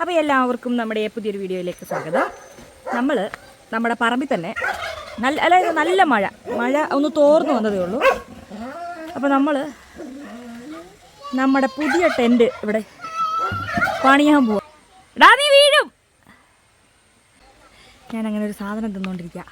അപ്പോൾ എല്ലാവർക്കും നമ്മുടെ പുതിയൊരു വീഡിയോയിലേക്ക് സ്വാഗതം. നമ്മൾ നമ്മുടെ പറമ്പിൽ തന്നെ നല്ല അതായത് നല്ല മഴ. മഴ ഒന്ന് തോർന്നു വന്നതേ ഉള്ളൂ. അപ്പോൾ നമ്മൾ നമ്മുടെ പുതിയ ടെന്റ് ഇവിടെ പണിയാൻ പോവാം. നീ വീഴും. ഞാൻ അങ്ങനെ ഒരു സാധനം തിന്നുകൊണ്ടിരിക്കുക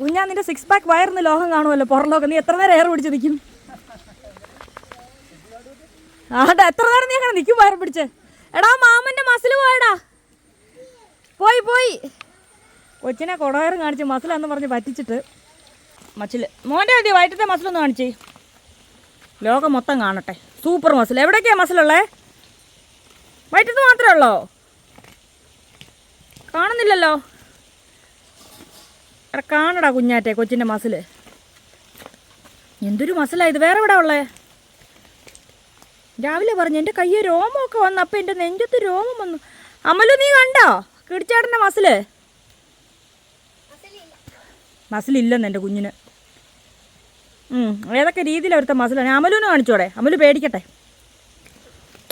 കുഞ്ഞാ നിന്റെ സിക്സ് പാക്ക് വയറിന് ലോഹം കാണുമല്ലോ പുറം ലോകം. നീ എത്ര നേരം എയർ പിടിച്ച് നിൽക്കും? ആടാ എത്ര നേരം നീ അങ്ങനെ നിൽക്കും വയർ പിടിച്ച്? എടാ മാമന്റെ മസിൽ പോയടാ. പോയി പോയി. കൊച്ചിനെ കൊടവയറും കാണിച്ച് മസിലാന്ന് പറഞ്ഞ് പറ്റിച്ചിട്ട് മച്ചിൽ മോന്റെ മതി വയറ്റത്തെ മസിലൊന്ന് കാണിച്ചേ. ലോകം മൊത്തം കാണട്ടെ. സൂപ്പർ മസിൽ എവിടേക്കാ മസിലുള്ളേ വയറ്റത്ത് മാത്രമേ ഉള്ളോ? കാണുന്നില്ലല്ലോ. എടാ കാണടാ കുഞ്ഞാറ്റെ കൊച്ചിന്റെ മസിൽ എന്തൊരു മസിലാ ഇത്? വേറെ എവിടെ ഉള്ളേ? രാവിലെ പറഞ്ഞു എന്റെ കയ്യെ രോമമൊക്കെ വന്നു അപ്പം എന്റെ നെഞ്ചത്ത് രോമം വന്നു. അമലു നീ കണ്ടോ? കിടിച്ചാടന്റെ മസിൽ മസിലില്ലെന്ന് എന്റെ കുഞ്ഞിന്. ഏതൊക്കെ രീതിയിൽ അവിടുത്തെ മസിലാണ് അമലുവിന് കാണിച്ചോടെ? അമലു പേടിക്കട്ടെ.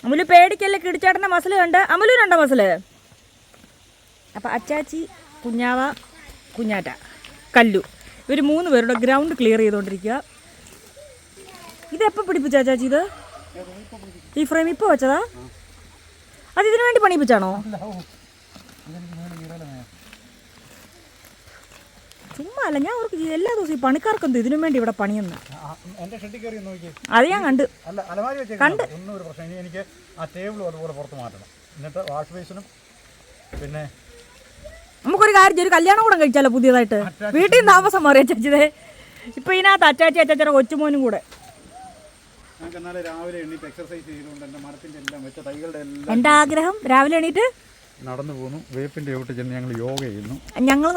അമലു പേടിക്കല്ലേ കിടിച്ചാട്ടന്റെ മസിൽ കണ്ട്? അമലുവിനുണ്ടോ മസിൽ അപ്പം അച്ചാച്ചി കുഞ്ഞാവ കുഞ്ഞാറ്റ. കല്ലു. ഇവർ മൂന്ന് പേരുടെ ഗ്രൗണ്ട് ക്ലിയർ ചെയ്തുകൊണ്ടിരിക്കുക ഇതെപ്പോൾ പിടിപ്പിച്ച ചാച്ചി ഇത്? ഈ ഫ്രെയിം ഇപ്പോൾ വെച്ചതാ? അത് ഇതിനു വേണ്ടി പണിയിപ്പിച്ചാണോ? ചുമ്മാ അല്ല ഞാൻ അവർക്ക് എല്ലാ ദിവസവും ഈ പണിക്കാർക്കെന്ത് ഇതിനു വേണ്ടി ഇവിടെ പണിയെന്ന്. അത് ഞാൻ കണ്ട്. കണ്ട്. ഒന്നും ഒരു പ്രശ്നം എനിക്ക് ആ ടേബിളും അതുപോലെ പുറത്ത് മാറ്റണം. എന്നിട്ട് വാഷ് ബേസിനും പിന്നെ നമുക്കൊരു കാര്യം ഒരു കല്യാണം കൂടെ കഴിച്ചാലോ പുതിയതായിട്ട്? വീട്ടിൽ നിന്ന് താമസം മാറിയ ചേച്ചിതേ ഇപ്പൊ ഇതിനകത്ത് അച്ചാച്ചി അച്ചാച്ചയുടെ കൊച്ചുമോനും കൂടെ. എന്റെ രാവിലെ എണ്ണീറ്റ് എക്സർസൈസ് ചെയ്തുകൊണ്ട് എന്റെ മരത്തിന്റെ എല്ലാം വെച്ച തൈകളുടെ എല്ലാം എന്റെ ആഗ്രഹം? രാവിലെ എണീറ്റ്? നടന്നു പോകുന്നു വേപ്പിന്റെ ചവിട്ട് ചെന്ന് ഞങ്ങൾ യോഗ ചെയ്യുന്നു. ഞങ്ങൾ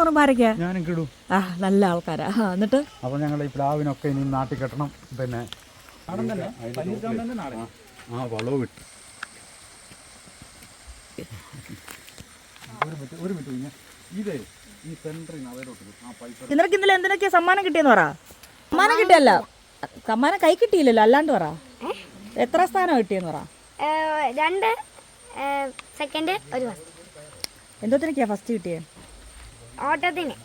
ഞാനും കിടും. ആ നല്ല ആൾക്കാരാ. ആ, എന്നിട്ട്? അപ്പൊ ഞങ്ങൾ ഈ പ്ലാവിനൊക്കെ ഇനി നാട്ടിൽ കെട്ടണം. പിന്നെ ആ, ആ വളവ് കിട്ടും ഒരു മിനിറ്റ് ഒരു മിനിറ്റ് ഇതേ ഈ സെന്ററിൽ നിന്ന് അവരോട്ട് ആ പൈസ നിനക്ക് ഇന്നലെ എന്തിനൊക്കെയാ സമ്മാനം കിട്ടിയെന്ന് പറ. സമ്മാനം കിട്ടിയല്ല. സമ്മാനം കൈ കിട്ടിയില്ലല്ലോ അല്ലാണ്ട് പറ. എത്ര സ്ഥാനം കിട്ടിയെന്ന് പറ. രണ്ട് സെക്കൻഡ് ഒരു ഫസ്റ്റ് എന്തോത്തിനൊക്കെയാ ഫസ്റ്റ് കിട്ടിയേ? ഓട്ടത്തിന്.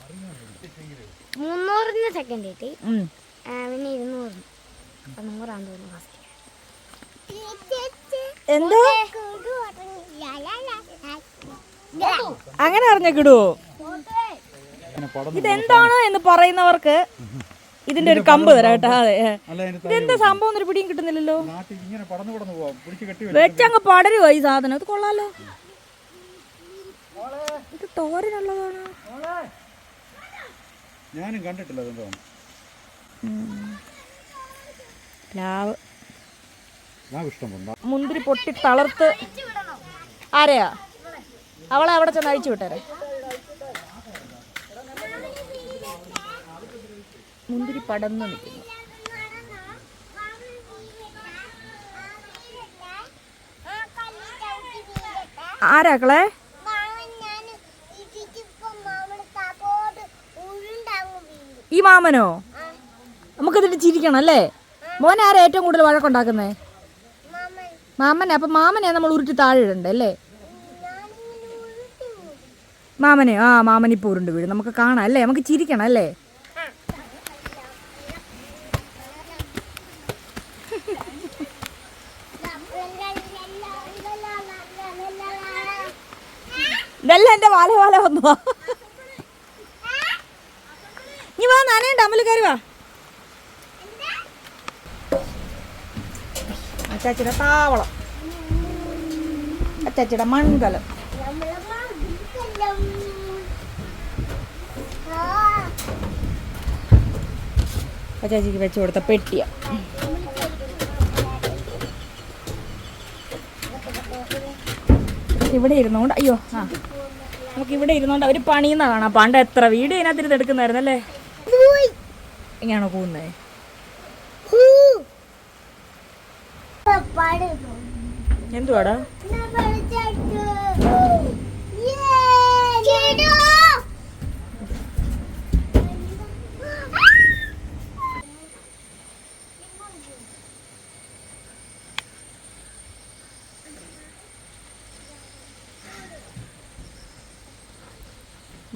മുന്നൂറിന് സെക്കൻഡ് കിട്ടി. ഉം. പിന്നെ ഇരുന്നൂറിന്. അപ്പം നൂറാന്ന് തോന്നുന്നു ഫസ്റ്റ് എന്തോ? അങ്ങനെ അറിഞ്ഞ കിടുവോ ഇതെന്താണ് എന്ന് പറയുന്നവർക്ക് ഇതിന്റെ ഒരു കമ്പ് തരാം കേട്ടോ. അതെ. ഇതെന്താ സംഭവം ഒരു പിടിയും കിട്ടുന്നില്ലല്ലോ? വെച്ചങ്ങ് പടരുവോ ഈ സാധനം? അത് കൊള്ളാലോ. ഇത് തോരനുള്ളതാണ്. ഞാനും കണ്ടിട്ടില്ല മുന്തിരി പൊട്ടി തളർത്ത്. ആരെയാ? അവളെ അവിടെ ചെന്ന് അഴിച്ചു വിട്ടേരെ. മുന്തിരി പടന്നു നിൽക്കുന്നു. ആരാക്കളെ ഈ മാമനോ? നമുക്കിതിട്ട് ചിരിക്കണം അല്ലേ? മോൻ ആരാ ഏറ്റവും കൂടുതൽ വഴക്കുണ്ടാക്കുന്നേ? മാമനെ. അപ്പം മാമനെ നമ്മൾ ഉരുട്ടി താഴെ ഇടണ്ടേ അല്ലേ? മാമനെ ആ മാമനി പോരുണ്ട് വീട്. നമുക്ക് കാണാം അല്ലേ? നമുക്ക് ചിരിക്കണം അല്ലേ? ഇതെല്ലാം എന്റെ വാല വാല വന്നു നീ വാ നാനേണ്ട അമ്മൽ കയറി വാ. അച്ചാച്ചിയുടെ താവളം. അച്ചാച്ചിയുടെ മൺകലം അച്ചാച്ചിക്ക് വെച്ച് കൊടുത്ത പെട്ടിയ. ഇവിടെ ഇരുന്നോണ്ട് അയ്യോ ആ. നമുക്ക് ഇവിടെ ഇരുന്നോണ്ട് അവർ പണിയുന്ന കാണാം. പണ്ട് എത്ര വീട് ഇതിനകത്ത് ഇരുന്ന് എടുക്കുന്നായിരുന്നല്ലേ എങ്ങനെയാണോ പോകുന്നത് എന്തുവാടാ?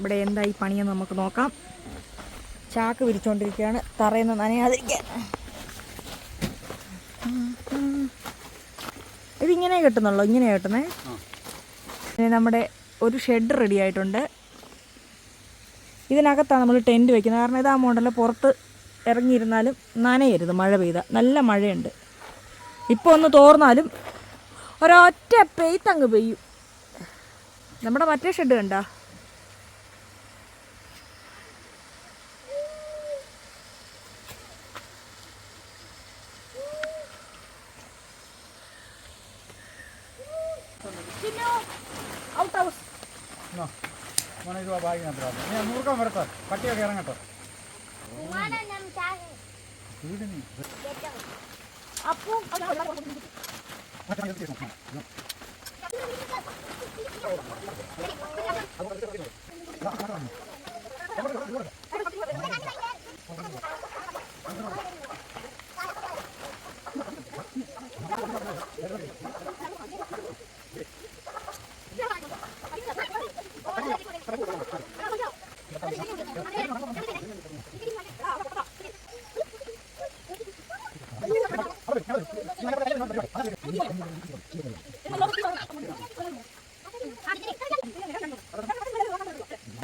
ഇവിടെ എന്തായി പണിയെന്ന് നമുക്ക് നോക്കാം. ചാക്ക് വിരിച്ചുകൊണ്ടിരിക്കുകയാണ് തറയുന്ന നനയാതിരിക്കാൻ. ഇതിങ്ങനെ കെട്ടുന്നുള്ളൂ? ഇങ്ങനെ കിട്ടുന്നേ? പിന്നെ നമ്മുടെ ഒരു ഷെഡ് റെഡി ആയിട്ടുണ്ട്. ഇതിനകത്താണ് നമ്മൾ ടെന്റ് വെക്കുന്നത്. കാരണം ഇതാ മോഡൽ പുറത്ത് ഇറങ്ങിയിരുന്നാലും നനയരുത് മഴ പെയ്ത. നല്ല മഴയുണ്ട്. ഇപ്പോൾ ഒന്ന് തോർന്നാലും ഒരൊറ്റ പെയ്ത്തങ്ങ് പെയ്യും. നമ്മുടെ മറ്റേ ഷെഡ് കണ്ടാ ഔട്ട് ഹൗസ് എന്നാ, മോനെ ഇത് ബാഗിനകത്ത് ഞാൻ നൂറുക്കാൻ വരട്ടെ പട്ടിയൊക്കെ ഇറങ്ങട്ടെ വീടിന് അപ്പോൾ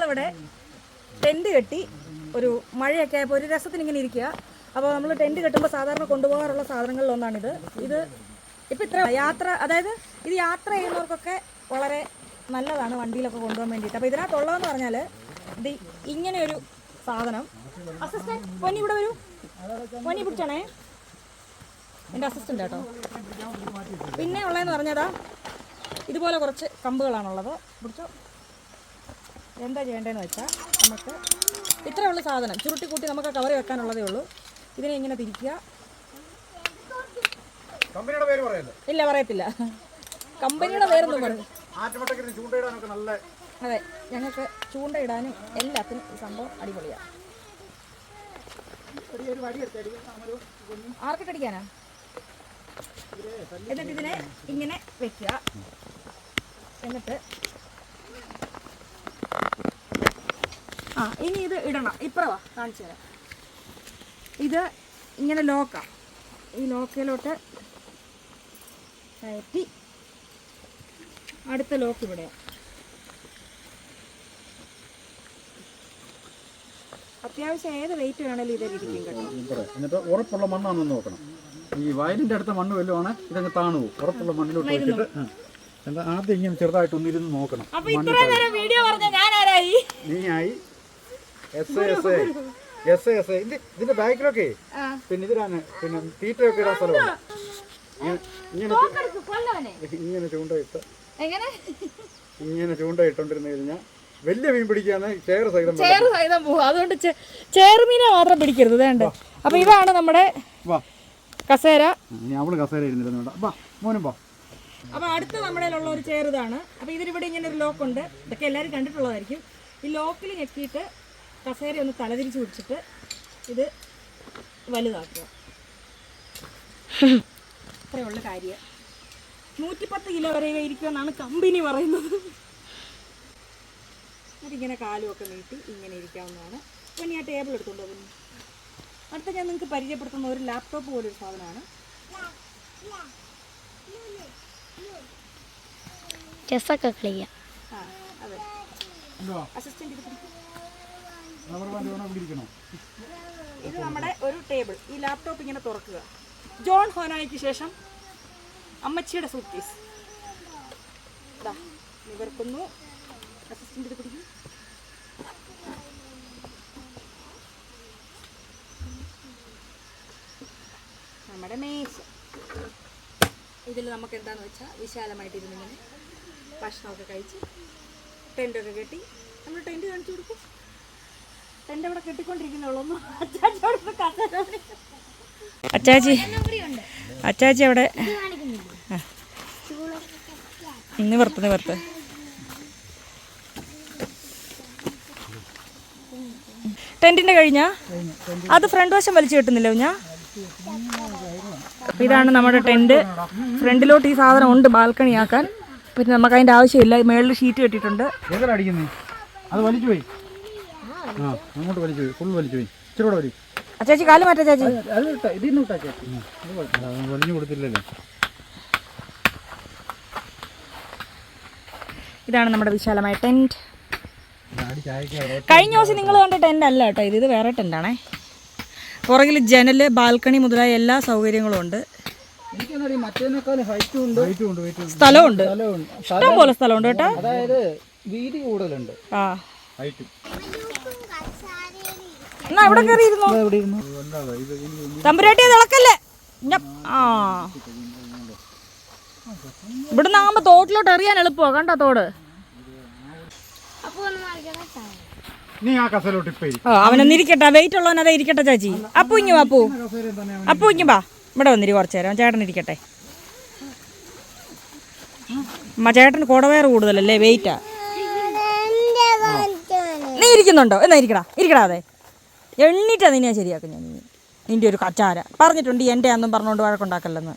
ഇവിടെ ടെന്റ് കെട്ടി ഒരു മഴയൊക്കെ ആയപ്പോൾ ഒരു രസത്തിന് ഇങ്ങനെ ഇരിക്കുക. അപ്പോൾ നമ്മൾ ടെന്റ് കെട്ടുമ്പോൾ സാധാരണ കൊണ്ടുപോകാറുള്ള സാധനങ്ങളിലൊന്നാണിത്. ഇത് ഇപ്പം ഇത്ര യാത്ര അതായത് ഇത് യാത്ര ചെയ്യുന്നവർക്കൊക്കെ വളരെ നല്ലതാണ് വണ്ടിയിലൊക്കെ കൊണ്ടുപോകാൻ വേണ്ടിയിട്ട്. അപ്പോൾ ഇതിനകത്തുള്ളതെന്ന് പറഞ്ഞാൽ ഇത് ഇങ്ങനെ ഒരു സാധനം. അസിസ്റ്റന്റ് പൊന്നി ഇവിടെ വരൂ. പൊന്നി പിടിച്ചാണേ. എന്റെ അസിസ്റ്റന്റ് കേട്ടോ. പിന്നെ ഉള്ളതെന്ന് പറഞ്ഞതാ ഇതുപോലെ കുറച്ച് കമ്പുകളാണുള്ളത്. പിടിച്ചോ. എന്താ ചെയ്യേണ്ടതെന്ന് വെച്ചാൽ നമുക്ക് ഇത്രയുള്ള സാധനം. ചുരുട്ടി കൂട്ടി നമുക്ക് കവറി വെക്കാനുള്ളതേ ഉള്ളൂ. ഇതിനെ ഇങ്ങനെ തിരിക്കുക. കമ്പനിയുടെ പേര് പറയല്ലേ? ഇല്ല പറയത്തില്ല. കമ്പനിയുടെ പേരൊന്നും പറയും ആറ്റുമട്ടക്കിന് ചൂണ്ടയിടാനൊക്കെ നല്ല അതെ ഞങ്ങൾക്ക് ചൂണ്ടയിടാനും എല്ലാത്തിനും ഈ സംഭവം അടിപൊളിയാണ് ആർക്കിട്ടടിക്കാനാ എന്നിട്ട് ഇതിനെ ഇങ്ങനെ വെക്കുക. എന്നിട്ട് ആ ഇനി ഇത് ഇടണം. ഇപ്പറവാ കാണിച്ചു തരാം. ഇത് ഇങ്ങനെ ലോക്കാം. ഈ ലോക്കയിലോട്ട് കയറ്റി അടുത്ത ലോക്ക് ഇവിടെ. അത്യാവശ്യം ഏത് വെയിറ്റ് വേണേലും ഇതിലിരിക്കും കേട്ടോ. എന്നിട്ട് ഉറപ്പുള്ള മണ്ണാണെന്ന് നോക്കണം. ഈ വയലിന്റെ അടുത്ത മണ്ണ് വല്ലതുമാണ് ഇതങ്ങ് താണു ഉറപ്പുള്ള മണ്ണിലോട്ട് വെച്ചിട്ട്. എന്താ ആദ്യം ഇങ്ങനെ ചെറുതായിട്ട് ഒന്നിരുന്ന് നോക്കണം. നീ ആയി എസ് എസ് എസ് എസ് ഇത് ഇതിന്റെ ബാക്കിലൊക്കെ പിന്നെ ഇതിലാണ് പിന്നെ തീറ്റയൊക്കെ ഇടാൻ സ്ഥലമാണ് ഇങ്ങനെ ചൂണ്ടയിട്ട് എങ്ങനെ? ഇങ്ങനെ ചൂണ്ടയിട്ടോണ്ടിരുന്നു കഴിഞ്ഞാൽ വലിയ മീൻ പിടിക്കാന്ന് ചേറ് സഹിതം ചേറ് സഹിതം പോകും അതുകൊണ്ട് ചേറ് ചേറുമീനെ മാത്രം പിടിക്കരുത് വേണ്ട അപ്പൊ ഇതാണ് നമ്മുടെ കസേര. അവൾ കസേര ഇരുന്നിരുന്നുണ്ട് വാ മോനും വാ. അപ്പൊ അടുത്ത നമ്മുടെ ഉള്ള ഒരു ചേറിതാണ് അപ്പൊ ഇതിലിവിടെ ഇങ്ങനെ ഒരു ലോക്ക് ഉണ്ട് ഇതൊക്കെ എല്ലാവരും കണ്ടിട്ടുള്ളതായിരിക്കും. ഈ ലോക്കിൽ ഞെക്കിയിട്ട് കസേര ഒന്ന് തലതിരിച്ച് പിടിച്ചിട്ട് ഇത് വലുതാക്കുക. അത്രയുള്ള കാര്യം. നൂറ്റിപ്പത്ത് കിലോ വരെ ഇരിക്കുമെന്നാണ് കമ്പനി പറയുന്നത്. അതിങ്ങനെ കാലുമൊക്കെ നീട്ടി ഇങ്ങനെ ഇരിക്കാവുന്നതാണ്. ഇപ്പം ഇനി ആ ടേബിൾ എടുത്തുകൊണ്ട് പോകുന്നു അടുത്ത ഞാൻ നിങ്ങൾക്ക് പരിചയപ്പെടുത്തുന്ന ഒരു ലാപ്ടോപ്പ് പോലൊരു സാധനമാണ്. ചെസ്സൊക്കെ കളിക്കാം ആ അതെ. ഇരിക്കണോ? ഇത് നമ്മുടെ ഒരു ടേബിൾ ഈ ലാപ്ടോപ്പ് ഇങ്ങനെ തുറക്കുക. ജോൺ ഹോനായിക്ക് ശേഷം അമ്മച്ചിയുടെ സൂട്ട് കേസ് ഇതാ നിവർക്കുന്നു അസിസ്റ്റന്റ് ഇത് പിടിക്കും. നമ്മുടെ മേശ. ഇതിൽ നമുക്ക് എന്താണെന്ന് വെച്ചാൽ വിശാലമായിട്ടിരുന്നിങ്ങനെ ഭക്ഷണമൊക്കെ കഴിച്ച് ടെന്റൊക്കെ കെട്ടി നമ്മൾ ടെന്റ് കാണിച്ചു കൊടുക്കും. ടെന്റ് അവിടെ കെട്ടിക്കൊണ്ടിരിക്കുന്നുള്ളൂ. അച്ചാച്ചി അച്ചാച്ചി അവിടെ. ആ. നിവർത്ത് നിവർത്ത് ടെന്റിന്റെ കഴിഞ്ഞാ? അത് ഫ്രണ്ട് വശം വലിച്ചു കെട്ടുന്നില്ല ഞാൻ ഇതാണ് നമ്മുടെ ടെന്റ്. ഫ്രണ്ടിലോട്ട് ഈ സാധനം ഉണ്ട് ബാൽക്കണി ആക്കാൻ പിന്നെ നമുക്ക് അതിന്റെ ആവശ്യമില്ല. മേളിൽ ഷീറ്റ് കെട്ടിയിട്ടുണ്ട്. അത് വലിച്ചു പോയി. ആ അങ്ങോട്ട് വലിച്ചു പോയി. ഫുൾ വലിച്ചു പോയി. ചേച്ചി കാൽ മാറ്റാ ചേച്ചി. വലിഞ്ഞു കൊടുത്തില്ലല്ലോ. ഇതാണ് നമ്മുടെ വിശാലമായ ടെന്റ്. കഴിഞ്ഞ ദിവസം നിങ്ങൾ കണ്ട ടെന്റ് അല്ല കേട്ടോ ഇത്. ഇത് വേറെ ടെന്റാണേ. പുറകിൽ ജനൽ ബാൽക്കണി മുതലായ എല്ലാ സൗകര്യങ്ങളും ഉണ്ട്. സ്ഥലമുണ്ട്. സ്ഥലമുണ്ട്. ഇഷ്ടം പോലെ സ്ഥലമുണ്ട് കേട്ടോ. അതായത് വീതി കൂടുതലുണ്ട്. ആ. ഹൈറ്റും എന്നാ ഇവിടെ കയറി ഇരുന്നോ? തമ്പുരാട്ടി അത് ഇളക്കല്ലേ ആ. ഇവിടുന്ന് ആകുമ്പോ തോട്ടിലോട്ട് എറിയാൻ എളുപ്പമോ കണ്ടോ തോട്? നീ ആ കസലോട്ട്. അവനൊന്ന് ഇരിക്കട്ടെ വെയിറ്റ് ഉള്ളവൻ അതെ ഇരിക്കട്ടെ ചാച്ചി. അപ്പു ഇങ്ങു അപ്പു. അപ്പു ഇങ്ങ് വാ. ഇവിടെ വന്നിരി കുറച്ചു നേരം. ചേട്ടൻ ഇരിക്കട്ടെ. അമ്മ ചേട്ടന് കുടവയറ് കൂടുതലല്ലേ? വെയിറ്റാ നീ ഇരിക്കുന്നുണ്ടോ? എന്നാ ഇരിക്കടാ. ഇരിക്കടാ അതെ. എണ്ണീറ്റാ നിന്നെ ഞാൻ ശരിയാക്കും ഞാൻ. നിന്റെ ഒരു കച്ചാര പറഞ്ഞിട്ടുണ്ട് എന്റെ അന്നും പറഞ്ഞുകൊണ്ട് വഴക്കുണ്ടാക്കല്ലെന്ന്.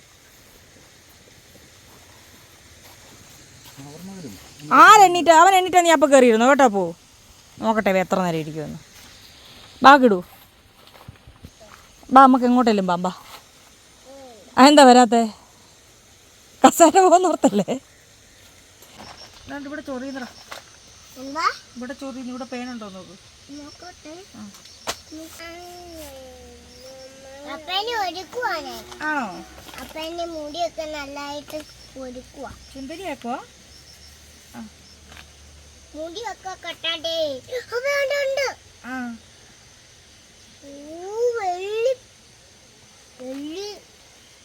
ആരെണ്ണിട്ട് അവൻ എണ്ണീട്ടാ നീ അപ്പം കയറിയിരുന്നു? കേട്ടോ പോ. നോക്കട്ടെ എത്ര നേരം ഇരിക്കുമെന്ന്. ബാക്കിടൂ ബാ നമുക്ക് എങ്ങോട്ടേലും ബാ ബാ. അതെന്താ വരാത്തെ? കസേര പോകുന്നോർത്തല്ലേ ഇവിടെ ചൊറിയുന്നടാ. ഇവിടെ ചൊറിയുന്നു ഇവിടെ പേനുണ്ടോ നോക്ക്. നോക്കട്ടെ. ആണോ? അപ്പന്റെ മുടിയൊക്കെ നല്ലതായിട്ട് ഒരുക്കുക സുന്ദരിയാക്കോ? മുടിയൊക്കെ കെട്ടാണ്ടേ. അപ്പൊ ഉണ്ട്, ഉണ്ട്. ആ. വെള്ളി. വെള്ളി.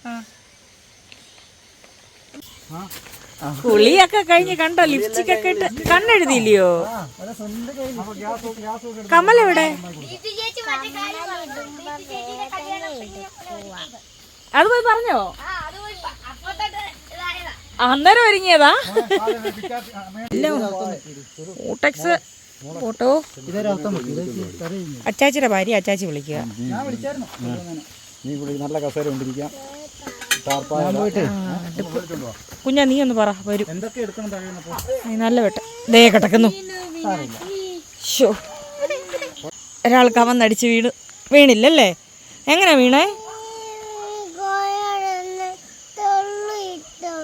ആ. കുളിയൊക്കെ കഴിഞ്ഞ് കണ്ടോ? ലിപ്സ്റ്റിക് ഒക്കെ ഇട്ട് കണ്ണെഴുതിയില്ലയോ? കമലെവിടെ അത് പോയി പറഞ്ഞോ? അന്നേരം ഒരുങ്ങിയതാ? ഊട്ടക്സ് ഫോട്ടോ. അച്ചാച്ചിയുടെ ഭാര്യ അച്ചാച്ചി വിളിക്കുക. നല്ല കസേര കുഞ്ഞാ നീ ഒന്ന് പറ വരും. നല്ല വെട്ട. ദേ കിടക്കുന്നു. ഷോ ഒരാൾക്ക് അവൻ നടിച്ച് വീണ്. വീണില്ലല്ലേ? എങ്ങനെ വീണേ?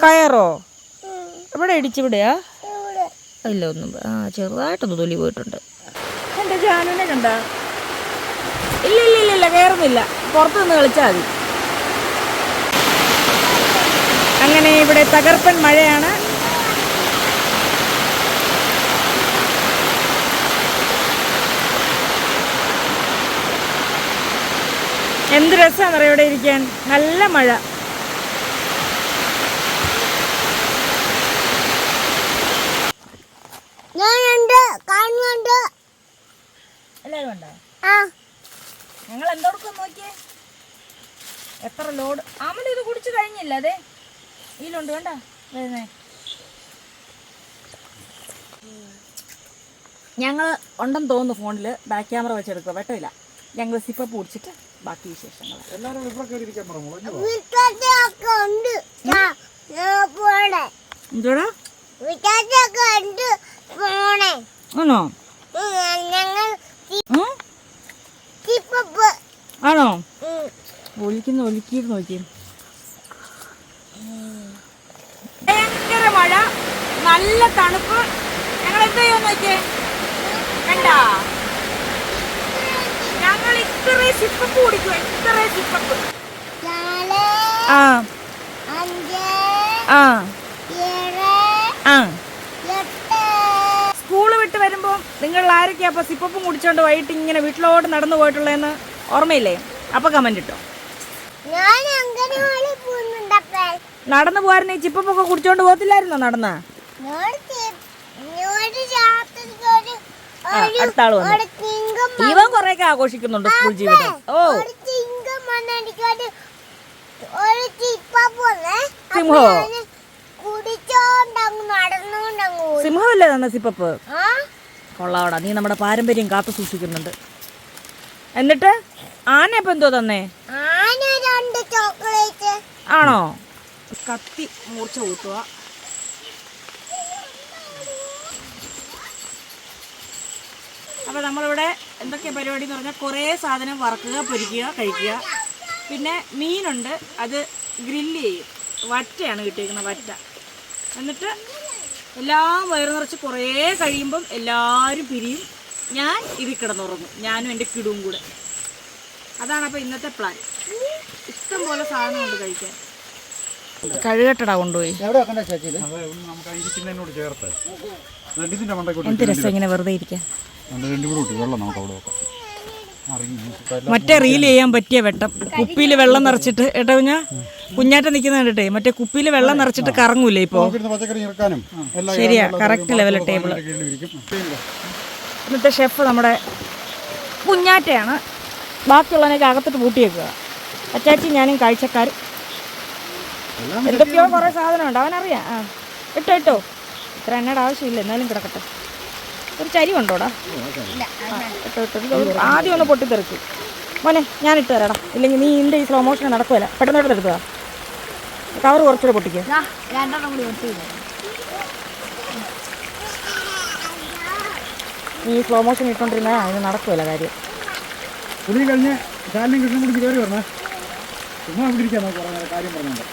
കയറോ? ഇവിടെ ഇടിച്ചിവിടെയാ ഇല്ല ഒന്നും ആ ചെറുതായിട്ടൊന്ന് തൊലി പോയിട്ടുണ്ട്. എന്റെ ജാനുവിനെ കണ്ട? ഇല്ല ഇല്ല ഇല്ല ഇല്ല കയറുന്നില്ല. പുറത്ത് നിന്ന് കളിച്ചാൽ മതി. അങ്ങനെ ഇവിടെ തകർപ്പൻ മഴയാണ്. എന്ത് രസമാണെന്നറിയാം ഇവിടെ ഇരിക്കാൻ? നല്ല മഴ ഞാനുണ്ട് കാണുന്നുണ്ട് എല്ലാവരും ഉണ്ടോ ആ ഞങ്ങൾ എന്തോടൊക്കെ നോക്കിയേ എത്ര ലോഡ് അമല ഇത് കുടിച്ചു കഴിഞ്ഞില്ല അതെ ഇതിലുണ്ട് വേണ്ട വരുന്നേ. ഞങ്ങൾ ഉണ്ടെന്ന് തോന്നുന്നു ഫോണിൽ ബാക്ക് ക്യാമറ വെച്ചെടുക്കുക വെട്ടമില്ല. ഞങ്ങൾ സിപ്പ പൂടിച്ചിട്ട് ബാക്കി വിശേഷങ്ങൾ എന്തോടാ ആണോ? ആണോ. ഒലിക്കുന്ന ഒലിക്കിയിട്ട് നോക്കി ഭയങ്കര മഴ നല്ല തണുപ്പ്. ഞങ്ങൾ എന്ത് ചെയ്യുമെന്ന് നോക്കിയേ? കണ്ട? ഞങ്ങൾ ഇത്രേ സിപ്പപ്പ് കൂടിക്കും ഇത്രേ സിപ്പപ്പ് സ്കൂൾ ആ. ആ. സ്കൂൾ വിട്ട് വരുമ്പോൾ നിങ്ങൾ ആരൊക്കെയാ അപ്പോൾ സിപ്പപ്പും കുടിച്ചോണ്ട് വൈകിട്ട് ഇങ്ങനെ വീട്ടിലോട്ട് നടന്നു പോയിട്ടുള്ളതെന്ന് ഓർമ്മയില്ലേ? അപ്പോൾ കമന്റ് ഇട്ടോ. ഞാൻ അംഗനവാടി നടന്നു പോകാൻ ഈ ചിപ്പപ്പൊക്കെ കുടിച്ചോണ്ട് പോകത്തില്ലായിരുന്നോ നടന്ന? വന്നു. ഇവൻ കുറെയൊക്കെ ആഘോഷിക്കുന്നുണ്ട് സ്കൂൾ ജീവിതം. ഓ. സിംഹോ? സിംഹമല്ലേ തന്നെ സിപ്പപ്പ്? കൊള്ളാവടാ നീ നമ്മുടെ പാരമ്പര്യം കാത്തു സൂക്ഷിക്കുന്നുണ്ട്. എന്നിട്ട് ആന ഇപ്പൊ എന്തോ തന്നേ? ആണോ? കത്തി മൂർച്ച കൂട്ടുക. അപ്പോൾ നമ്മളിവിടെ എന്തൊക്കെ പരിപാടി എന്ന് പറഞ്ഞാൽ കുറേ സാധനം വറക്കുക പൊരിക്കുക കഴിക്കുക. പിന്നെ മീനുണ്ട് അത് ഗ്രില്ല് ചെയ്യും. വറ്റയാണ് കിട്ടിയിരിക്കുന്നത് വറ്റ. എന്നിട്ട് എല്ലാം വയറു നിറച്ച് കുറേ കഴിയുമ്പം എല്ലാവരും പിരിയും. ഞാൻ ഇതിൽ കിടന്നുറങ്ങും. ഞാനും എന്റെ കിടും കൂടെ. അതാണ് അപ്പോൾ ഇന്നത്തെ പ്ലാൻ ഇഷ്ടം പോലെ സാധനമുണ്ട് കഴിക്കാൻ. കഴുകട്ടടാ കൊണ്ടുപോയി. എന്ത് രസം ഇങ്ങനെ വെറുതെ ഇരിക്കാൻ? രണ്ട് രണ്ട് വെള്ളം നമുക്ക് അവിടെ വെക്കാം. അറിയില്ല മറ്റേ റീൽ ചെയ്യാൻ പറ്റിയ വെട്ടം. കുപ്പിയിൽ വെള്ളം നിറച്ചിട്ട് ഏട്ടാ കുഞ്ഞാ? കുഞ്ഞാറ്റ നിൽക്കുന്ന കണ്ടിട്ടേ മറ്റേ കുപ്പിയിൽ വെള്ളം നിറച്ചിട്ട് കറങ്ങൂലേ ഇപ്പോ? പച്ചക്കറി ഇറക്കാനും. എല്ലാ ശരിയാ, കറക്റ്റ് ലെവൽ ടേബിൾ. ഇന്നത്തെ ഷെഫ് നമ്മുടെ കുഞ്ഞാറ്റയാണ്. ബാക്കിയുള്ളതിനൊക്കെ അകത്തിട്ട് പൂട്ടിയേക്കുക. അച്ചാച്ചി ഞാനും കാഴ്ചക്കാർ എന്തൊക്കെയോ കുറേ സാധനമുണ്ട്. അവനറിയാം. ആ. ഇട്ടോ ഇട്ടോ. ഇത്ര എണ്ണയുടെ ആവശ്യമില്ല. എന്നാലും കിടക്കട്ടെ. ഒരു ചരി ഉണ്ടോടാ ഇട്ടോ ഇട്ടോ ആദ്യം ഒന്ന് പൊട്ടിത്തെറിക്കും. മോനെ ഞാൻ ഇട്ട് തരാടാ. ഇല്ലെങ്കിൽ നീ ഇന്റെ ഈ സ്ലോ മോഷൻ നടക്കുമല്ല പെട്ടെന്ന് പെട്ടെന്ന് എടുക്കുക കവർ കുറച്ചുകൂടെ പൊട്ടിക്കുക നീ സ്ലോ മോഷൻ ഇട്ടോണ്ടിരുന്ന അതിന് നടക്കുവല്ല കാര്യം. കുളി കഴിഞ്ഞ് ശാലിനും കൃഷ്ണൻ കുടിച്ച് കയറി വരണേ. ചുമ്മാ കാര്യം പറഞ്ഞുണ്ട്.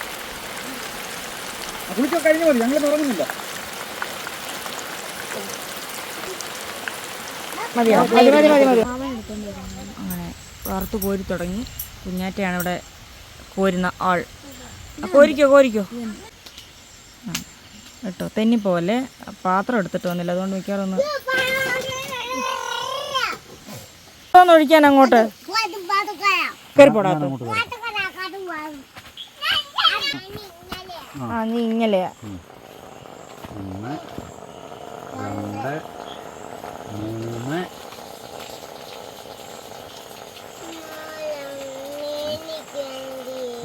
കുളിച്ചോ കഴിഞ്ഞ മതി. ഞങ്ങൾ തുടങ്ങുന്നില്ല മതിയോ മതി മതി മതി മതി. അങ്ങനെ വറുത്ത് കോരി തുടങ്ങി. കുഞ്ഞാറ്റയാണ് ഇവിടെ കോരുന്ന ആൾ. ആ, കോരിക്കോ കോരിക്കോ? ആ, കേട്ടോ. തെന്നിപ്പോലെ പാത്രം എടുത്തിട്ട് വന്നില്ല. അതുകൊണ്ട് മിക്കവാറും ഒന്ന് ഒന്ന് ഒഴിക്കാൻ അങ്ങോട്ട്. കയറി ആ. നീ ഇങ്ങനെയാ ഒന്ന് രണ്ട് മൂന്ന്.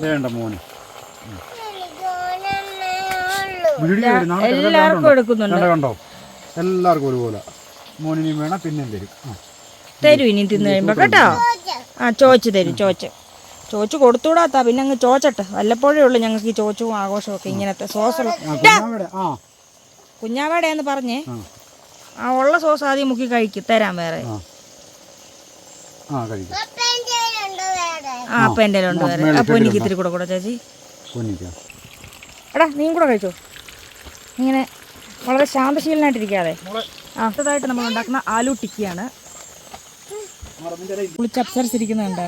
വേണ്ട മോന്. വീഡിയോ എല്ലാവർക്കും കണ്ടോ? എടുക്കുന്നുണ്ട്. കണ്ടോ കണ്ടോ? എല്ലാവർക്കും ഒരുപോലെ. മോനിനും വേണം പിന്നെയും തരും. തരും ഇനി തിന്നു കഴിയുമ്പോ കേട്ടോ? ആ ചോച്ച് തരും ചോച്ച് ചോച്ച് കൊടുത്തൂടാത്താ പിന്നെ അങ്ങ് ചോച്ചട്ടെ. വല്ലപ്പോഴേ ഉള്ളൂ ഞങ്ങൾക്ക് ഈ ചോച്ചും ആഘോഷവും ഒക്കെ ഇങ്ങനത്തെ സോസുള്ള കുഞ്ഞാവിടെ. ആ. കുഞ്ഞാവേടയെന്ന് പറഞ്ഞേ ആ. ഉള്ള സോസ് ആദ്യം മുക്കി കഴിക്കും തരാം വേറെ. ആ. ആ കഴിക്കാം. ആ അപ്പം എന്റെ ഉണ്ട് വേറെ. അപ്പോൾ എനിക്ക് ഇത്തിരി കൂടെ കൂടെ ചേച്ചി. എടാ നീയും കൂടെ കഴിച്ചോ? ഇങ്ങനെ വളരെ ശാന്തശീലനായിട്ടിരിക്കാതെ. അടുത്തതായിട്ട് നമ്മൾ ഉണ്ടാക്കുന്ന ആലു ടിക്കിയാണ്. കുളിച്ച് അപ്സരിച്ചിരിക്കുന്നുണ്ട്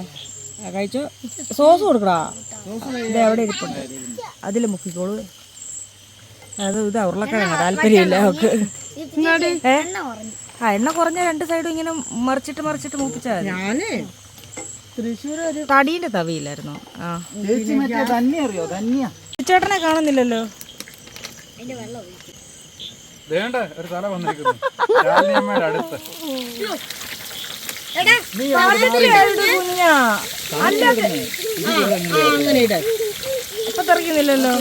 കഴിച്ചോ സോസ് കൊടുക്കടാ. ഇത് എവിടെ ഇരിപ്പുണ്ട്. അതിൽ മുക്കിക്കോളൂ. അത് ഇത് ഉരുളക്കിഴങ്ങ് താല്പര്യമില്ല അവക്ക്. ആ എണ്ണ കുറഞ്ഞ രണ്ട് സൈഡും ഇങ്ങനെ മറിച്ചിട്ട് മറിച്ചിട്ട് മൂപ്പിച്ചാൽ ഞാൻ തൃശ്ശൂർ ഒരു തടീന്റെ തവിയില്ലായിരുന്നോ ആ. അറിയോ? ധന്യ. ചേട്ടനെ കാണുന്നില്ലല്ലോ. വേണ്ട ഒരു തല വന്നിരിക്കുന്നു. അടുത്ത് കുഞ്ഞാ അല്ല അങ്ങനെ ഇട അപ്പൊ തെറിക്കുന്നില്ലല്ലോ.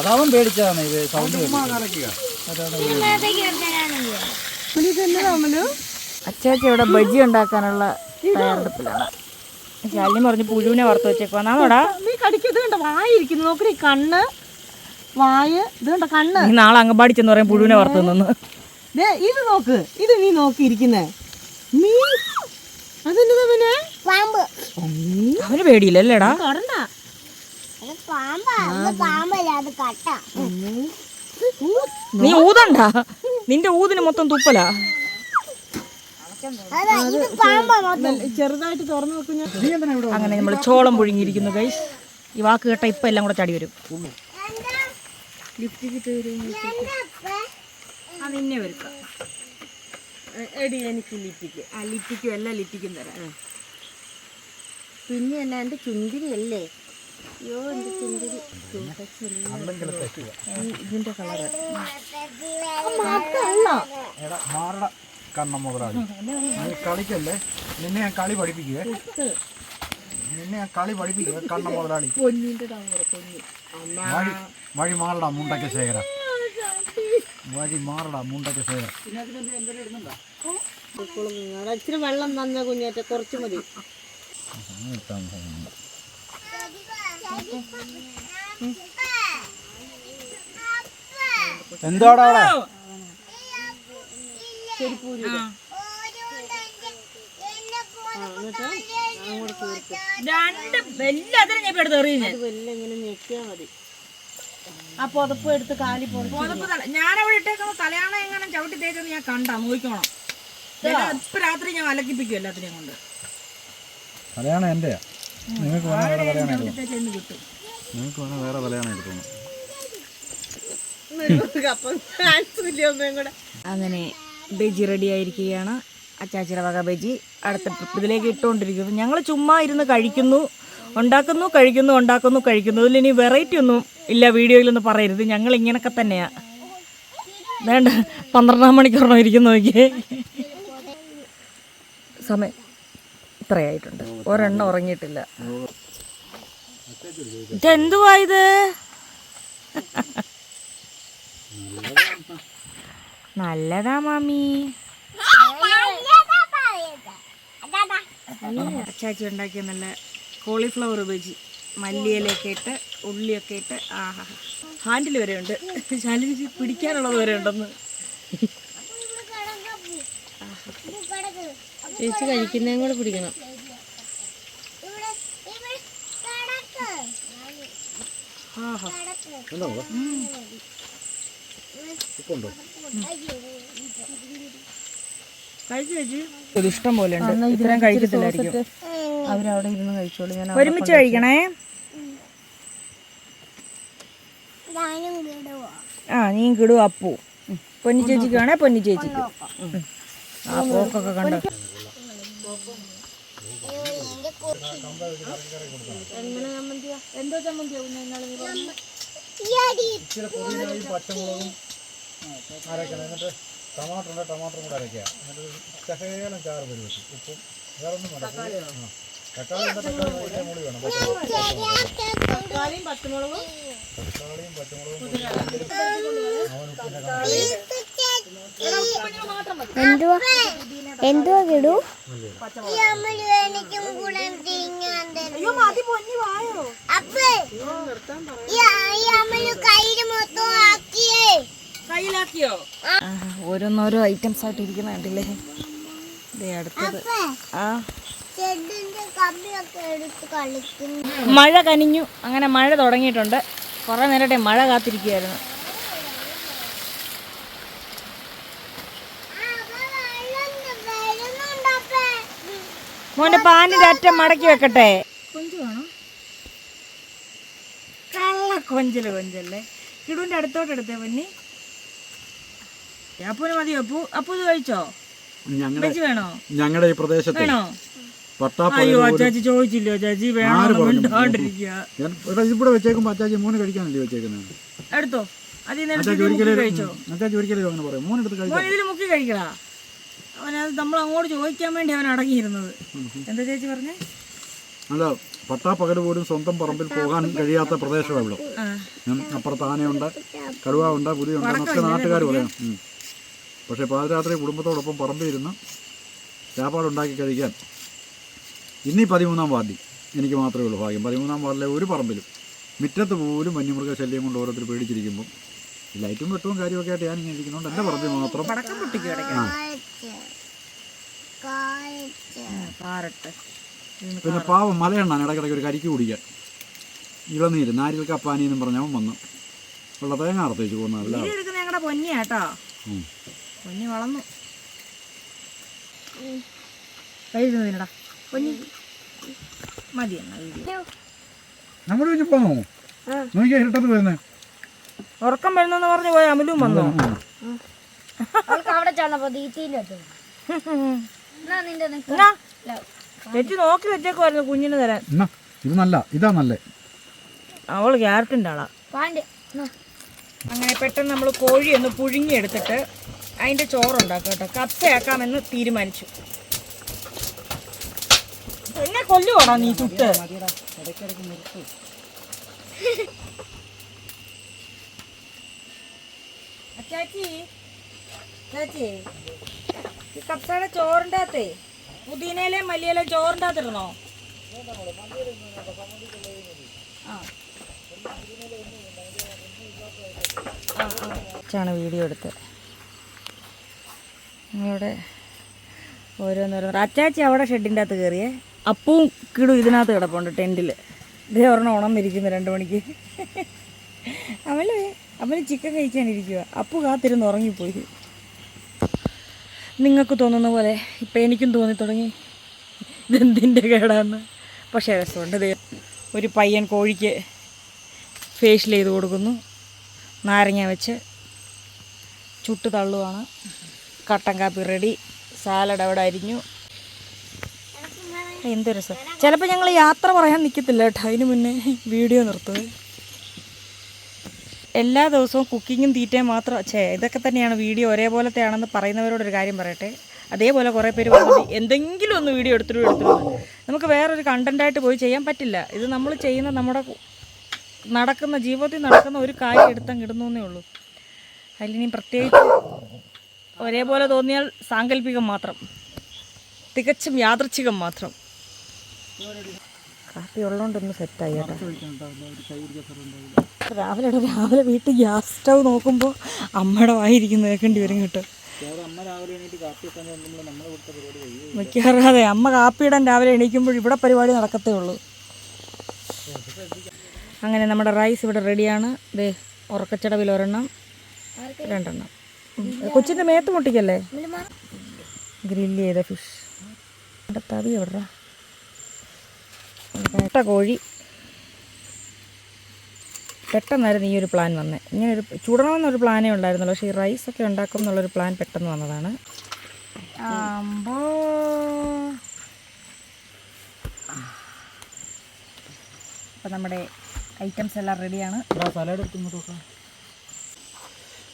അതാവൻ പേടിച്ചതാണ് ഇത് സൗണ്ട് അച്ചാച്ചി ഇവിടെ ബജി ഉണ്ടാക്കാനുള്ള തയ്യാറെടുപ്പിലാണ്. ശാലിനി പറഞ്ഞ് പുഴുവിനെ വറുത്ത് വെച്ചേക്കുവാന്നാണോടാ നീ കടിക്കത് കണ്ട? വായിരിക്കുന്നു. നോക്കി കണ്ണ് വായ ഇത് കണ്ട കണ്ണ്? നീ നാളെ അങ്കമ്പാടി ചെന്ന് പറയും പുഴുവിനെ വറുത്ത് നിന്ന് ദേ ഇത് നോക്ക്. ഇത് നീ നോക്കിയിരിക്കുന്നേ. അവന് പേടിയില്ലല്ലേടാ? കടണ്ട അത് പാമ്പാ. അത് പാമ്പല്ല അത് കട്ട. നീ ഊതണ്ട? നിന്റെ ഊതിന് മൊത്തം തുപ്പലാ? ഇത് പാമ്പാ മൊത്തം. ചെറുതായിട്ട് തുറന്നു ഞാൻ. അങ്ങനെ നമ്മൾ ചോളം പുഴുങ്ങിയിരിക്കുന്നു ഗൈസ് ഈ വാക്ക് കേട്ട ഇപ്പം എല്ലാം കൂടെ ചാടി വരും. ആ നിന്നെ വരുത്താം. എടി എനിക്ക് ലിറ്റിക്ക് ആ ലിറ്റിക്കും എല്ലാം ലിറ്റിക്കും തരാം. പിന്നെ എന്നാ എന്റെ ചുന്തിരി അല്ലേ? അയ്യോ എന്റെ ചുന്തിരി ഇതിന്റെ കളറ്. എടാ മാറട കണ്ണ മുതലാളി. നീ കളിക്കല്ലേ? നിന്നെ ഞാൻ കളി പഠിപ്പിക്കുക നിന്നെ ഞാൻ കളി പഠിപ്പിക്കുവേ കണ്ണ മുതലാളി? വഴി വഴി മാറടാ മുണ്ടയ്ക്ക് ശേഖര. വഴി മാറടാ മുണ്ടൊക്കെ ശേഖര ഇച്ചിരി വെള്ളം തന്ന കുഞ്ഞേറ്റ കുറച്ച് മതി. എന്താടാ രണ്ട് എല്ലാത്തിനും ഞാൻ എടുത്ത് എറിയുന്നത് എല്ലാം ഇങ്ങനെ ഞെക്കിയാൽ മതി. ആ പുതപ്പ് എടുത്ത് കാലി പുതപ്പ് തല ഞാനവിടെ ഇട്ടേക്കുന്ന തലയാണ എങ്ങനെ ചവിട്ടി തേച്ചെന്ന് ഞാൻ കണ്ടാ നോക്കിക്കോണം. ഇപ്പൊ രാത്രി ഞാൻ അലക്കിപ്പിക്കും എല്ലാത്തിനെയും കൊണ്ട്. തലയാണ എന്റെ നിങ്ങൾക്ക് വേറെ തലയാണ് എടുത്തു നിങ്ങൾക്ക് വേറെ തലയാണ് അങ്ങനെ ബജി റെഡി ആയിരിക്കുകയാണ്. അച്ചാച്ചിയുടെ വക ബജി അടുത്ത ട്രിപ്പ് ഇതിലേക്ക് ഇട്ടുകൊണ്ടിരിക്കുന്നു. ഞങ്ങൾ ചുമ്മാ ഇരുന്ന് കഴിക്കുന്നു. ഉണ്ടാക്കുന്നു കഴിക്കുന്നു ഉണ്ടാക്കുന്നു കഴിക്കുന്നു. ഇതിൽ ഇനി വെറൈറ്റി ഒന്നും ഇല്ല വീഡിയോയിലൊന്നും പറയരുത്. ഞങ്ങൾ ഇങ്ങനൊക്കെ തന്നെയാണ് വേണ്ട പന്ത്രണ്ടാം മണിക്കൂറിനോ ഇരിക്കുന്നു നോക്കിയേ. സമയം ഇത്രയായിട്ടുണ്ട്. ഒരെണ്ണം ഉറങ്ങിയിട്ടില്ല. ഇതെന്തുവാ ഇത്? നല്ലതാ മാമി. അച്ചാച്ചി ഉണ്ടാക്കിയ നല്ല കോളിഫ്ലവർ ബജി. മല്ലിയിലൊക്കെ ഇട്ട് ഉള്ളിയൊക്കെ ഇട്ട് ആഹാ. ഹാൻഡിൽ വരെ ഉണ്ട്. ശാലിനിക്ക് പിടിക്കാനുള്ളത് വരെ ഉണ്ടെന്ന്. ചേച്ചി കഴിക്കുന്നതും കൂടെ പിടിക്കണം. കഴിച്ചു ചേച്ചി? ഇഷ്ടം പോലെ ഉണ്ട് ഇത്രയും കഴിക്കത്തില്ലായിരിക്കും. അവരവിടെ ഇരുന്ന് കഴിച്ചോളൂ. ഞാൻ ഒരുമിച്ച് കഴിക്കണേ? ആ നീ കിടു അപ്പു. പൊന്നി ചേച്ചിക്ക് വേണേ പൊന്നി ചേച്ചിക്ക്. ആ പോക്കൊക്കെ കണ്ടോ? പച്ചമുളകും എന്നിട്ട് ടമാറ്റർ ഉണ്ട് ടമാറ്ററും കൂടെ അരയ്ക്കുക എന്നിട്ട് ചഹേലം ചാറ് പരിപാടി ഉപ്പും വേറെ ഒന്നും വേണ്ട തക്കാളിയും പച്ചമുളകും. എന്തുവാ? എന്തുവാ കിടു ഓരോന്നോരോ ഐറ്റംസ് ആയിട്ട് ഇരിക്കുന്ന കണ്ടില്ലേ ദേ അടുത്തത്. ആ. മഴ കനിഞ്ഞു. അങ്ങനെ മഴ തുടങ്ങിയിട്ടുണ്ട്. കുറേ നേരത്തെ മഴ കാത്തിരിക്കുകയായിരുന്നു മോന്റെ പാനിന്റെ അറ്റം മടക്കി വെക്കട്ടെ. കൊഞ്ച് വേണം? കള്ള കൊഞ്ചൽ കൊഞ്ചല്ലേ? കിടുവിന്റെ അടുത്തോട്ട് എടുത്തേ പൊന്നി. അപ്പൂന് മതിയോ? അപ്പു അപ്പു ഇത് കഴിച്ചോ? ഞങ്ങളുടെ വേണോ? ഞങ്ങളുടെ ഈ പ്രദേശത്ത് വേണോ? അയ്യോ അച്ചാച്ചി ചോദിച്ചില്ലോ അച്ചാച്ചി ആര് വേണോ പറഞ്ഞു? മിണ്ടാണ്ടിരിക്കുക ഞാൻ ഇവിടെ വെച്ചേക്കുമ്പോ അച്ചാച്ചി മൂന്ന് കഴിക്കാനല്ലേ വെച്ചേക്കുന്നത് എടുത്തോ. മുക്കി കഴിക്കടാ. അവനത് നമ്മൾ അങ്ങോട്ട് ചോദിക്കാൻ വേണ്ടി അവൻ അടങ്ങിയിരുന്നത്. എന്താ ചേച്ചി പറഞ്ഞേ? അല്ല പട്ടാപ്പകൽ പോലും സ്വന്തം പറമ്പിൽ പോകാൻ കഴിയാത്ത പ്രദേശമാണ് ഇവിടെ അപ്പുറത്ത് ആനയുണ്ട് കടുവ ഉണ്ട് പുലിയുണ്ട് എന്നൊക്കെ നാട്ടുകാർ പറയാം. പക്ഷെ പക്ഷേ പാതിരാത്രി കുടുംബത്തോടൊപ്പം പറമ്പിലിരുന്ന് ചാപ്പാടുണ്ടാക്കി കഴിക്കാൻ. ഇന്നീ പതിമൂന്നാം വാർഡിൽ എനിക്ക് മാത്രമേ ഉള്ളൂ ഭാഗ്യം. പതിമൂന്നാം വാർഡിലെ ഒരു പറമ്പിലും മുറ്റത്ത് പോലും വന്യമൃഗ ശല്യം കൊണ്ട് ഓരോരുത്തർ പേടിച്ചിരിക്കുമ്പോൾ ലൈറ്റും വെട്ടവും കാര്യമൊക്കെ ആയിട്ട് ഞാൻ ഇരിക്കുന്നുണ്ട് എന്റെ പറമ്പിൽ മാത്രം പിന്നെ പാവം മലയെണ്ണാണ് ഇടയ്ക്കിടയ്ക്ക് ഒരു കരിക്ക് കുടിക്കാൻ. ഇളനീര് നാരിൽ കപ്പാനി എന്നും പറഞ്ഞവൻ വന്ന് ഉള്ള തേങ്ങ അറുത്തേച്ച് പോകുന്നതല്ല ഞങ്ങളുടെ പൊന്നിയാട്ടോ. പൊന്നി വളർന്നു. കഴിഞ്ഞു മതി നമ്മുടെ വീട്ടിൽ പോന്നോ? നോക്കിയാ ഇരുട്ടത്ത് വരുന്നേ ഉറക്കം വരുന്നെന്ന് പറഞ്ഞു പോയ അമലും വന്നോ? അവിടെ ചെന്നപ്പോ നിന്റെ നിക്ക. വെച്ചേക്കുമായിരുന്നു കുഞ്ഞിന് തരാൻ. ഇത് നല്ല ഇതാ നല്ല. അവൾ ക്യാരറ്റിന്റെ ആളാ. അങ്ങനെ പെട്ടെന്ന് നമ്മൾ കോഴി ഒന്ന് പുഴുങ്ങിയെടുത്തിട്ട് അതിന്റെ ചോറുണ്ടാക്കാം കേട്ടോ. കപ്പയാക്കാമെന്ന് തീരുമാനിച്ചു. എന്നെ കൊല്ലുവാണോ നീ ചുട്ട്? അച്ചാച്ചി ചാച്ചി ഈ കപ്പയുടെ ചോറിന്റെ അകത്തേ പുതിനയിലെ മല്ലിയിലെ ചോറിന്റെ അകത്തിരുന്നോ ാണ് വീഡിയോ എടുത്തത് നിങ്ങളുടെ ഓരോന്നോരോ അച്ചാച്ചി അവിടെ ഷെഡിന്റെ അകത്ത് കയറിയേ. അപ്പവും കിടും ഇതിനകത്ത് കിടപ്പുണ്ട് ടെന്റിൽ ഇതേ ഒരെണ്ണം ഉണർന്നിരിക്കുന്നു രണ്ട് മണിക്ക്. അവന് അവന് ചിക്കൻ കഴിക്കാനിരിക്കുക അപ്പു കാത്തിരുന്ന് ഉറങ്ങിപ്പോയി. നിങ്ങൾക്ക് തോന്നുന്ന പോലെ ഇപ്പം എനിക്കും തോന്നി തുടങ്ങി. ഇതെന്തിന്റെ കേടാന്ന്. പക്ഷേ രസമുണ്ട്. ദേ ഒരു പയ്യൻ കോഴിക്ക് ഫേഷ്യൽ ചെയ്ത് കൊടുക്കുന്നു. നാരങ്ങ വെച്ച് ചുട്ട് തള്ളുവാണ്. കട്ടൻ കാപ്പി റെഡി സാലഡ് അവിടെ അരിഞ്ഞു. എന്ത് രസം. ചിലപ്പോൾ ഞങ്ങൾ യാത്ര പറയാൻ നിൽക്കത്തില്ല കേട്ടോ. അതിന് മുന്നേ വീഡിയോ നിർത്തത് എല്ലാ ദിവസവും കുക്കിങ്ങും തീറ്റയും മാത്രം ഛേ ഇതൊക്കെ തന്നെയാണ് വീഡിയോ ഒരേപോലത്തെ ആണെന്ന് പറയുന്നവരോടൊരു കാര്യം പറയട്ടെ. അതേപോലെ കുറേ പേര് പറഞ്ഞത് എന്തെങ്കിലും ഒന്ന് വീഡിയോ എടുത്തിട്ട് എടുത്തിട്ട് നമുക്ക് വേറൊരു കണ്ടന്റായിട്ട് പോയി ചെയ്യാൻ പറ്റില്ല. ഇത് നമ്മൾ ചെയ്യുന്ന നമ്മുടെ നടക്കുന്ന ജീവിതത്തിൽ നടക്കുന്ന ഒരു കാര്യം എടുത്തങ്ങ് ഇടുന്നേ ഉള്ളൂ. അതിലിനി പ്രത്യേകിച്ച് ഒരേപോലെ തോന്നിയാൽ സാങ്കല്പികം മാത്രം. തികച്ചും യാദൃച്ഛികം മാത്രം. കാപ്പി ഉള്ളതുകൊണ്ടൊന്ന് സെറ്റായി കേട്ടോ. രാവിലെ രാവിലെ വീട്ടിൽ ഗ്യാസ് സ്റ്റൗ നോക്കുമ്പോൾ അമ്മയുടെ വായിരിക്കുന്ന കേൾക്കേണ്ടി വരും കേട്ടോ. മിക്കവാറും അതെ അമ്മ കാപ്പിയിടാൻ രാവിലെ എണീക്കുമ്പോൾ ഇവിടെ പരിപാടി നടക്കത്തേ ഉള്ളൂ. അങ്ങനെ നമ്മുടെ റൈസ് ഇവിടെ റെഡിയാണ്. ദേ ഉറക്കച്ചടവിൽ ഒരെണ്ണം രണ്ടെണ്ണം. കൊച്ചിന്റെ മേത്ത് മുട്ടിക്കല്ലേ? ഗ്രില്ല് ചെയ്ത ഫിഷ്. തവി എവിടാ കേട്ട കോഴി പെട്ടെന്നായിരുന്നു ഈ ഒരു പ്ലാൻ വന്നത് ഇങ്ങനെ ഒരു ചുടണമെന്നൊരു പ്ലാനേ ഉണ്ടായിരുന്നുള്ളൂ. പക്ഷേ ഈ റൈസൊക്കെ ഉണ്ടാക്കും എന്നുള്ളൊരു പ്ലാൻ പെട്ടെന്ന് വന്നതാണ്. അപ്പം നമ്മുടെ ഐറ്റംസ് എല്ലാം റെഡിയാണ് സലാഡ് എടുത്ത് ഇങ്ങോട്ട് നോക്കാം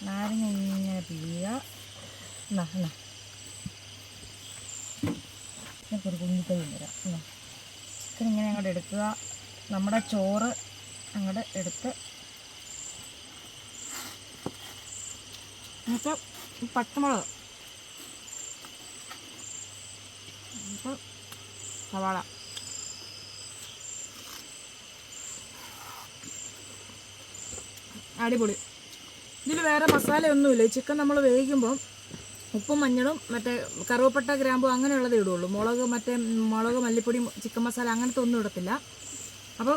നാരങ്ങ ഇങ്ങനെ പിഴിയുക എന്നാ എന്നാ. ഒരു കുഞ്ഞിക്കൈ തരാം. എന്നാ. ചിക്കൻ ഇങ്ങനെ അങ്ങോട്ട് എടുക്കുക. നമ്മുടെ ചോറ് അങ്ങോട്ട് എടുത്ത് എന്നിട്ട് പച്ചമുളക്. എന്നിട്ട് സവാള. അടിപൊളി. ഇതിൽ വേറെ മസാലയൊന്നുമില്ല. ചിക്കൻ നമ്മൾ വേവിക്കുമ്പോൾ ഉപ്പും മഞ്ഞളും മറ്റേ കറുവപ്പട്ട ഗ്രാമ്പു അങ്ങനെയുള്ളതേ ഇടുള്ളൂ. മുളക് മറ്റേ മുളക് മല്ലിപ്പൊടി ചിക്കൻ മസാല അങ്ങനത്തെ ഒന്നും ഇടത്തില്ല. അപ്പോൾ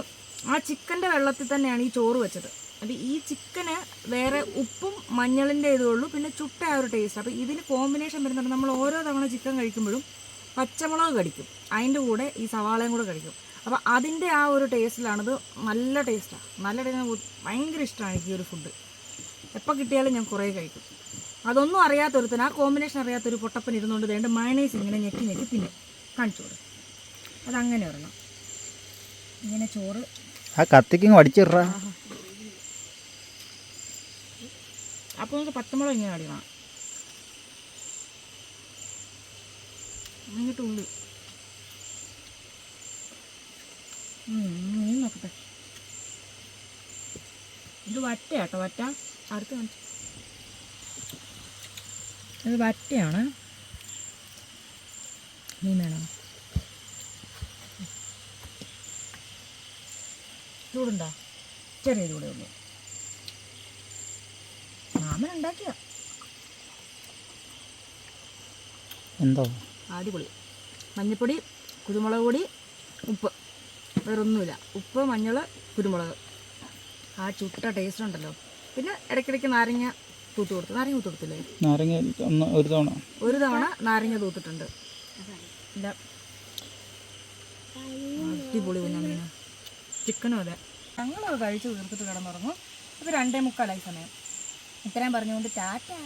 ആ ചിക്കന്റെ വെള്ളത്തിൽ തന്നെയാണ് ഈ ചോറ് വെച്ചത്. അപ്പോൾ ഈ ചിക്കന് വേറെ ഉപ്പും മഞ്ഞളിന്റെ ഇതുള്ളൂ പിന്നെ ചുട്ട ആ ഒരു ടേസ്റ്റ് അപ്പോൾ ഇതിന് കോമ്പിനേഷൻ വരുന്നുണ്ട്. നമ്മൾ ഓരോ തവണ ചിക്കൻ കഴിക്കുമ്പോഴും പച്ചമുളക് കടിക്കും. അതിന്റെ കൂടെ ഈ സവാളയും കൂടെ കഴിക്കും അപ്പോൾ അതിന്റെ ആ ഒരു ടേസ്റ്റിലാണിത് നല്ല ടേസ്റ്റാണ് നല്ല ടേസ്റ്റ് ഭയങ്കര ഇഷ്ടമാണ് എനിക്ക് ഈ ഒരു ഫുഡ് എപ്പോൾ കിട്ടിയാലും ഞാൻ കുറേ കഴിക്കും. അതൊന്നും അറിയാത്തൊരുത്തൻ ആ കോമ്പിനേഷൻ അറിയാത്തൊരു പൊട്ടപ്പൻ ഇരുന്നുകൊണ്ട് വേണ്ട മയണൈസ് ഇങ്ങനെ ഞെക്കി ഞെക്കി പിന്നെ കാണിച്ചു കൊടുക്കും അതങ്ങനെ ഒരെണ്ണം. ഇങ്ങനെ ചോറ്. ആ കത്തിക്ക് അടിച്ചിട അപ്പോൾ നമുക്ക് പത്തുമുളക് ഇങ്ങനെ അടിക്കണം എന്നിട്ട് ഉള്ളി. മീൻ നോക്കട്ടെ ഇത് വറ്റയാട്ടോ വറ്റ. അടുത്ത് കാണിച്ചു. ഇത് വറ്റയാണ് മീൻ വേണോ. ചൂടുണ്ടോ? ചെറിയ ചൂടേ ഉള്ളൂ. മാമൻ ഉണ്ടാക്കിയ. എന്തോ? അടിപൊളി. മഞ്ഞൾപ്പൊടി കുരുമുളക് പൊടി ഉപ്പ്. വേറൊന്നുമില്ല. ഉപ്പ് മഞ്ഞൾ കുരുമുളക്. ആ ചുട്ട ടേസ്റ്റ് ഉണ്ടല്ലോ. പിന്നെ ഇടയ്ക്കിടയ്ക്ക് നാരങ്ങ തൂത്ത് കൊടുത്തു. നാരങ്ങ തൂത്ത് കൊടുത്തില്ലേ? നാരങ്ങ ഒന്ന് ഒരു തവണ. ഒരു തവണ നാരങ്ങ തൂത്തിട്ടുണ്ട്. ഇല്ല. അടിപൊളി കുഞ്ഞമ്മീന് ചിക്കനും അതെ. ഞങ്ങളത് കഴിച്ച് തീർത്തിട്ട് കിടന്നുറങ്ങും. ഇത് രണ്ടേ മുക്കാലായി സമയം. ഇത്രയും പറഞ്ഞുകൊണ്ട് ടാറ്റാ.